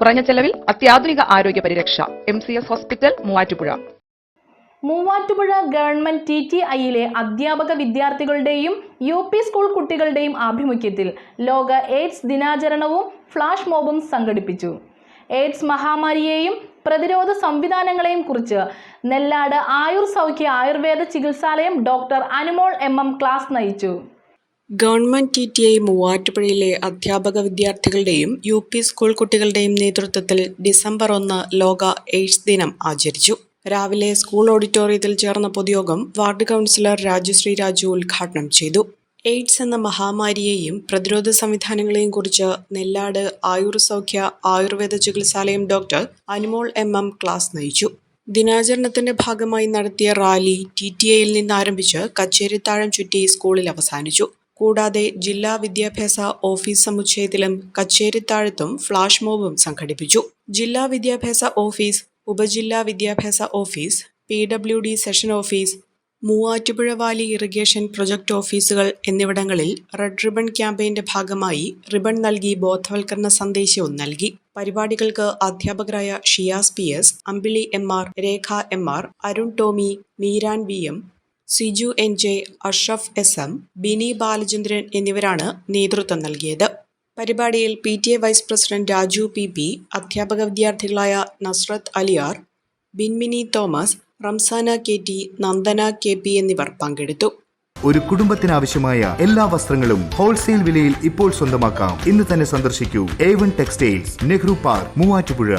കുറഞ്ഞ ചെലവിൽ അത്യാധുനിക ആരോഗ്യ പരിരക്ഷ. M C S hospital Muvattupuzha. Muvattupuzha government T T ഐയിലെ അധ്യാപക വിദ്യാർത്ഥികളുടെയും യു പി സ്കൂൾ കുട്ടികളുടെയും ആഭിമുഖ്യത്തിൽ ലോക എയ്ഡ്സ് ദിനാചരണവും ഫ്ലാഷ് മോബും സംഘടിപ്പിച്ചു. എയ്ഡ്സ് മഹാമാരിയെയും പ്രതിരോധ സംവിധാനങ്ങളെയും കുറിച്ച് Nellad Ayur Saukhya Ayurveda ചികിത്സാലയം doctor Anumol M M class നയിച്ചു. ഗവൺമെന്റ് ടി ടി ഐ മൂവാറ്റുപുഴയിലെ അധ്യാപക വിദ്യാർത്ഥികളുടെയും യു പി സ്കൂൾ കുട്ടികളുടെയും നേതൃത്വത്തിൽ ഡിസംബർ ഒന്ന് ലോക എയ്ഡ്സ് ദിനം ആചരിച്ചു. രാവിലെ സ്കൂൾ ഓഡിറ്റോറിയത്തിൽ ചേർന്ന പൊതുയോഗം വാർഡ് കൗൺസിലർ രാജശ്രീ രാജു ഉദ്ഘാടനം ചെയ്തു. എയ്ഡ്സ് എന്ന മഹാമാരിയെയും പ്രതിരോധ സംവിധാനങ്ങളെയും കുറിച്ച് Nellad Ayur Saukhya Ayurveda ചികിത്സാലയം doctor Anumol M M class നയിച്ചു. ദിനാചരണത്തിന്റെ ഭാഗമായി നടത്തിയ റാലി ടി ടി ഐയിൽ നിന്ന് ആരംഭിച്ച് കച്ചേരിത്താഴം ചുറ്റി സ്കൂളിൽ അവസാനിച്ചു. കൂടാതെ ജില്ലാ വിദ്യാഭ്യാസ ഓഫീസ് സമുച്ചയത്തിലും കച്ചേരിത്താഴത്തും ഫ്ലാഷ് മോബും സംഘടിപ്പിച്ചു. ജില്ലാ വിദ്യാഭ്യാസ ഓഫീസ് ഉപജില്ലാ വിദ്യാഭ്യാസ office P W D section office Muvattupuzha valley irrigation project ഓഫീസുകൾ എന്നിവിടങ്ങളിൽ റെഡ് റിബൺ ക്യാമ്പയിന്റെ ഭാഗമായി റിബൺ നൽകി ബോധവൽക്കരണ സന്ദേശവും നൽകി. പരിപാടികൾക്ക് അധ്യാപകരായ Shiyas P S Ambili M R Rekha M R Arun Tomy Meeran V M Siju N. J. Ashraf S. M. Bini Balachandran എന്നിവരാണ് നേതൃത്വം നൽകിയത്. പരിപാടിയിൽ P. T. A. Vice president Raju P. P. അധ്യാപക വിദ്യാർത്ഥികളായ Nazrath Aliyar Binmini Thomas Ramsana K. T. Nandana K. P. എന്നിവർ പങ്കെടുത്തു. ഒരു കുടുംബത്തിനാവശ്യമായ എല്ലാ വസ്ത്രങ്ങളും ഹോൾസെയിൽ വിലയിൽ ഇപ്പോൾ സ്വന്തമാക്കാം. ഇന്ന് തന്നെ സന്ദർശിക്കൂ. A one textiles Nehru park Muvattupuzha.